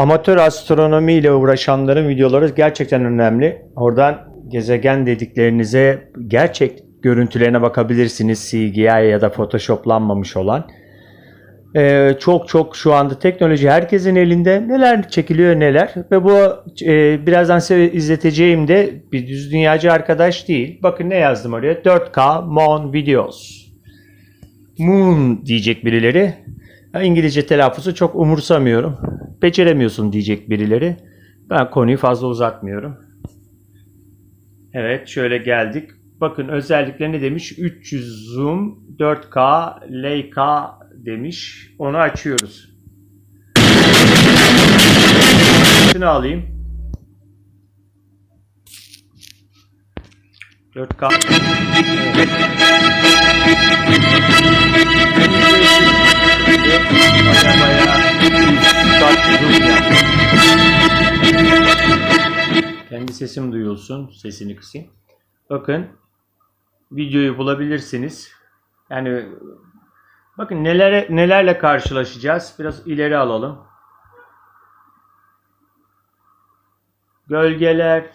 Amatör astronomi ile uğraşanların videoları gerçekten önemli. Oradan gezegen dediklerinize gerçek görüntülerine bakabilirsiniz. CGI ya da Photoshoplanmamış olan. Ee, çok çok şu anda teknoloji herkesin elinde. Neler çekiliyor neler. Ve bu e, birazdan size izleteceğim de bir düz dünyacı arkadaş değil. Bakın ne yazdım oraya. 4K Mon Videos. Moon diyecek birileri. İngilizce telaffuzu çok umursamıyorum. Beceremiyorsun diyecek birileri. Ben konuyu fazla uzatmıyorum. Evet şöyle geldik. Bakın özellikle ne demiş? 300 zoom 4K Leica demiş. Onu açıyoruz. Şunu alayım. 4K. Evet. Baya baya zoom yaptım. Kendi sesim duyulsun. Sesini kısayım. Bakın videoyu bulabilirsiniz. Yani bakın neler nelerle karşılaşacağız. Biraz ileri alalım. Gölgeler.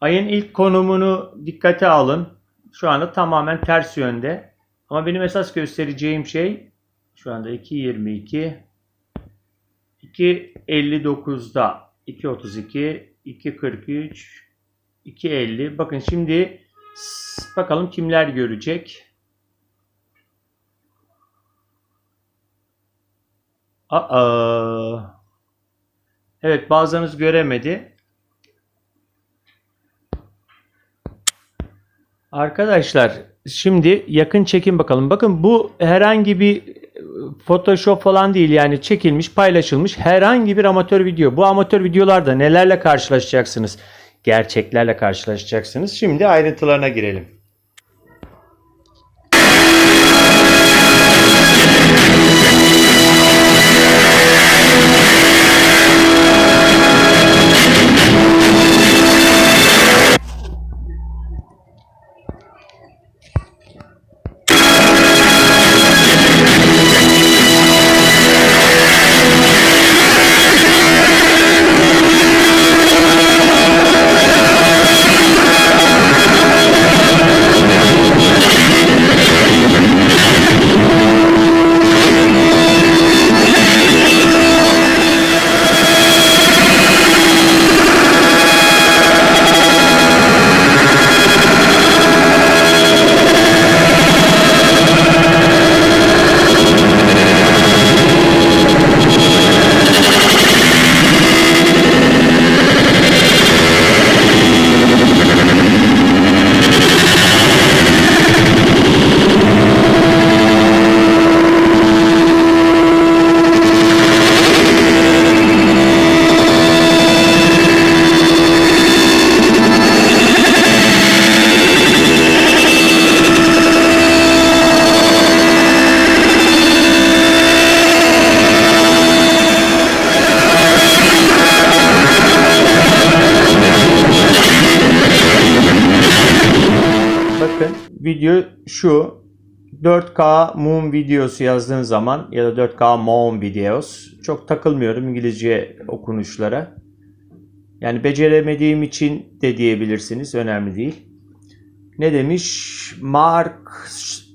Ayın ilk konumunu dikkate alın. Şu anda tamamen ters yönde. Ama benim esas göstereceğim şey şu anda 2.22 2.59'da 2.32 2.43 2.50 bakın şimdi bakalım kimler görecek. Aa. Evet bazılarınız göremedi. Arkadaşlar şimdi yakın çekim bakalım. Bakın bu herhangi bir e, Photoshop falan değil yani çekilmiş paylaşılmış herhangi bir amatör video. Bu amatör videolarda nelerle karşılaşacaksınız? Gerçeklerle karşılaşacaksınız. Şimdi ayrıntılarına girelim. Video şu 4K Moon videosu yazdığın zaman ya da 4K Moon videos çok takılmıyorum İngilizce okunuşlara. Yani beceremediğim için de diyebilirsiniz. Önemli değil. Ne demiş? Mark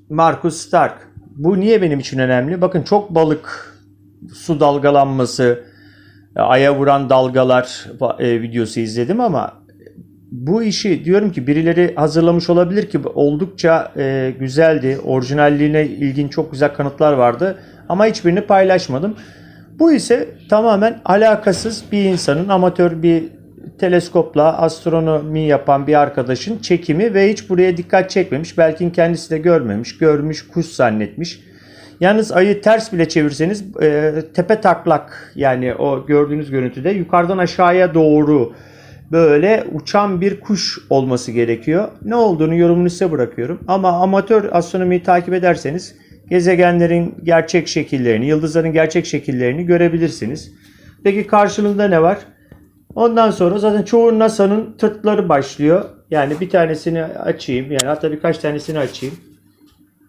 Marcus Stark. Bu niye benim için önemli? Bakın çok balık su dalgalanması, aya vuran dalgalar e, videosu izledim ama bu işi diyorum ki birileri hazırlamış olabilir ki oldukça e, güzeldi. Orijinalliğine ilgin çok güzel kanıtlar vardı ama hiçbirini paylaşmadım. Bu ise tamamen alakasız bir insanın amatör bir teleskopla astronomi yapan bir arkadaşın çekimi ve hiç buraya dikkat çekmemiş. Belki kendisi de görmemiş, görmüş, kuş zannetmiş. Yalnız ayı ters bile çevirseniz e, tepe taklak yani o gördüğünüz görüntüde yukarıdan aşağıya doğru böyle uçan bir kuş olması gerekiyor. Ne olduğunu yorumunu size bırakıyorum. Ama amatör astronomiyi takip ederseniz gezegenlerin gerçek şekillerini, yıldızların gerçek şekillerini görebilirsiniz. Peki karşılığında ne var? Ondan sonra zaten çoğu NASA'nın tırtları başlıyor. Yani bir tanesini açayım. Yani hatta birkaç tanesini açayım.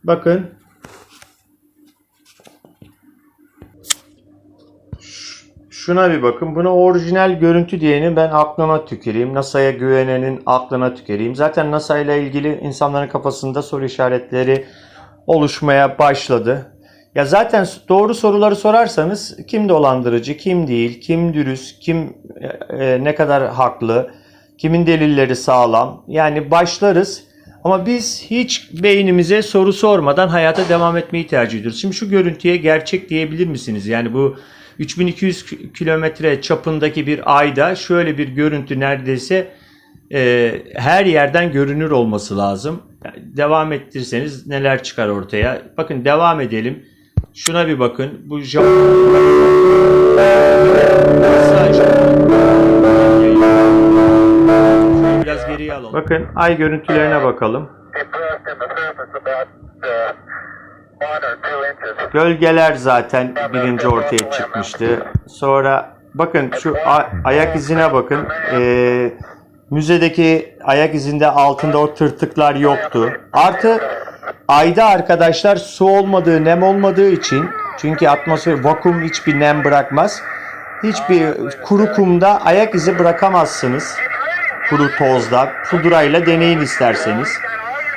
Bakın. Şuna bir bakın. Buna orijinal görüntü diyeni ben aklıma tüküreyim. NASA'ya güvenenin aklına tüküreyim. Zaten NASA ile ilgili insanların kafasında soru işaretleri oluşmaya başladı. Ya zaten doğru soruları sorarsanız kim dolandırıcı, kim değil, kim dürüst, kim e, ne kadar haklı, kimin delilleri sağlam. Yani başlarız ama biz hiç beynimize soru sormadan hayata devam etmeyi tercih ediyoruz. Şimdi şu görüntüye gerçek diyebilir misiniz? Yani bu 3200 ki- kilometre çapındaki bir ayda şöyle bir görüntü neredeyse e, her yerden görünür olması lazım. Yani devam ettirirseniz neler çıkar ortaya. Bakın devam edelim. Şuna bir bakın. Bu. Şöyle biraz geriye alalım. Bakın ay görüntülerine bakalım. Gölgeler zaten birinci ortaya çıkmıştı. Sonra bakın şu ayak izine bakın. Ee, müzedeki ayak izinde altında o tırtıklar yoktu. Artı ayda arkadaşlar su olmadığı, nem olmadığı için çünkü atmosfer vakum hiçbir nem bırakmaz. Hiçbir kuru kumda ayak izi bırakamazsınız. Kuru tozda. Pudrayla deneyin isterseniz.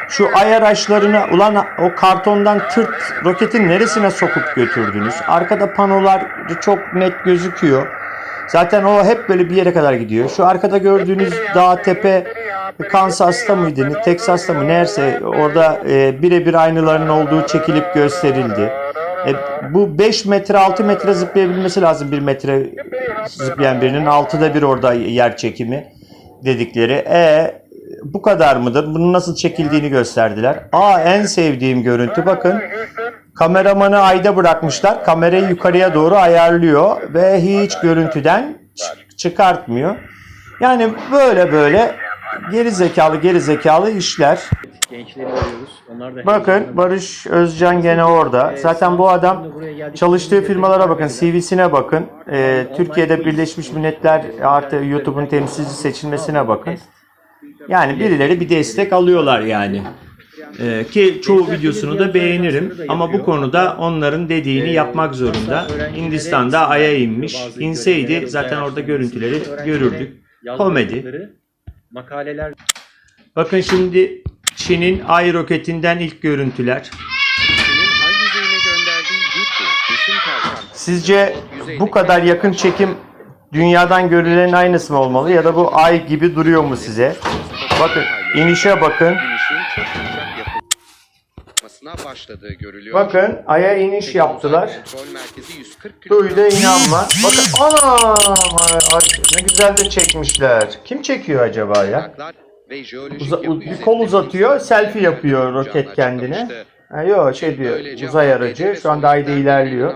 Şu ay araçlarını ulan o kartondan tırt roketin neresine sokup götürdünüz? Arkada panolar çok net gözüküyor. Zaten o hep böyle bir yere kadar gidiyor. Şu arkada gördüğünüz dağ tepe Kansas'ta mıydı? Texas'ta mı? Neyse orada e, birebir aynılarının olduğu çekilip gösterildi. E, bu 5 metre 6 metre zıplayabilmesi lazım 1 metre zıplayan birinin. 6'da bir orada yer çekimi dedikleri. E bu kadar mıdır? Bunun nasıl çekildiğini gösterdiler. Aa en sevdiğim görüntü bakın. Kameramanı ayda bırakmışlar. Kamerayı yukarıya doğru ayarlıyor ve hiç görüntüden çıkartmıyor. Yani böyle böyle geri zekalı geri zekalı işler. Gençleri arıyoruz. Onlar da Bakın Barış Özcan gene orada. Zaten bu adam çalıştığı firmalara bakın, CV'sine bakın. Ee, Türkiye'de Birleşmiş Milletler artı YouTube'un temsilci seçilmesine bakın. Yani birileri bir destek alıyorlar yani. Ee, ki çoğu videosunu da beğenirim ama bu konuda onların dediğini yapmak zorunda. Hindistan'da Ay'a inmiş. İnseydi zaten orada görüntüleri görürdük. Komedi. Makaleler Bakın şimdi Çin'in Ay roketinden ilk görüntüler. Sizce bu kadar yakın çekim dünyadan görülenin aynısı mı olmalı ya da bu ay gibi duruyor mu size? Bakın inişe bakın. başladığı görülüyor. Bakın aya iniş yaptılar. uzay Kontrol merkezi 140 Duyda kilometre inanma. Bakın anam ay, ne güzel de çekmişler. Kim çekiyor acaba ya? Uza- bir kol uzatıyor, selfie yapıyor roket kendine. Ha, yok şey diyor uzay aracı şu anda ayda ilerliyor.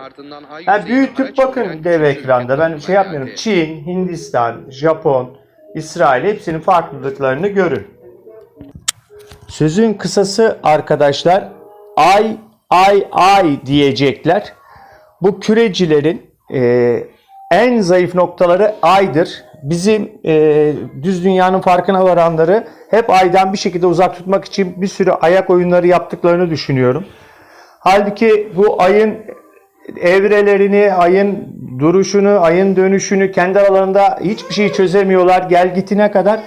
Ha, büyütüp bakın dev ekranda. Ben şey yapmıyorum. Çin, Hindistan, Japon, İsrail hepsinin farklılıklarını görün. Sözün kısası arkadaşlar ay ay ay diyecekler. Bu kürecilerin e, en zayıf noktaları aydır. Bizim e, düz dünyanın farkına varanları hep aydan bir şekilde uzak tutmak için bir sürü ayak oyunları yaptıklarını düşünüyorum. Halbuki bu ayın evrelerini, ayın duruşunu, ayın dönüşünü kendi aralarında hiçbir şey çözemiyorlar. Gel gitine kadar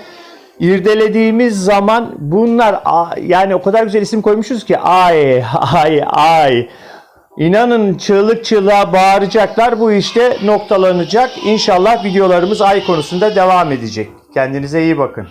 irdelediğimiz zaman bunlar yani o kadar güzel isim koymuşuz ki ay ay ay. İnanın çığlık çığlığa bağıracaklar. Bu işte noktalanacak. İnşallah videolarımız ay konusunda devam edecek. Kendinize iyi bakın.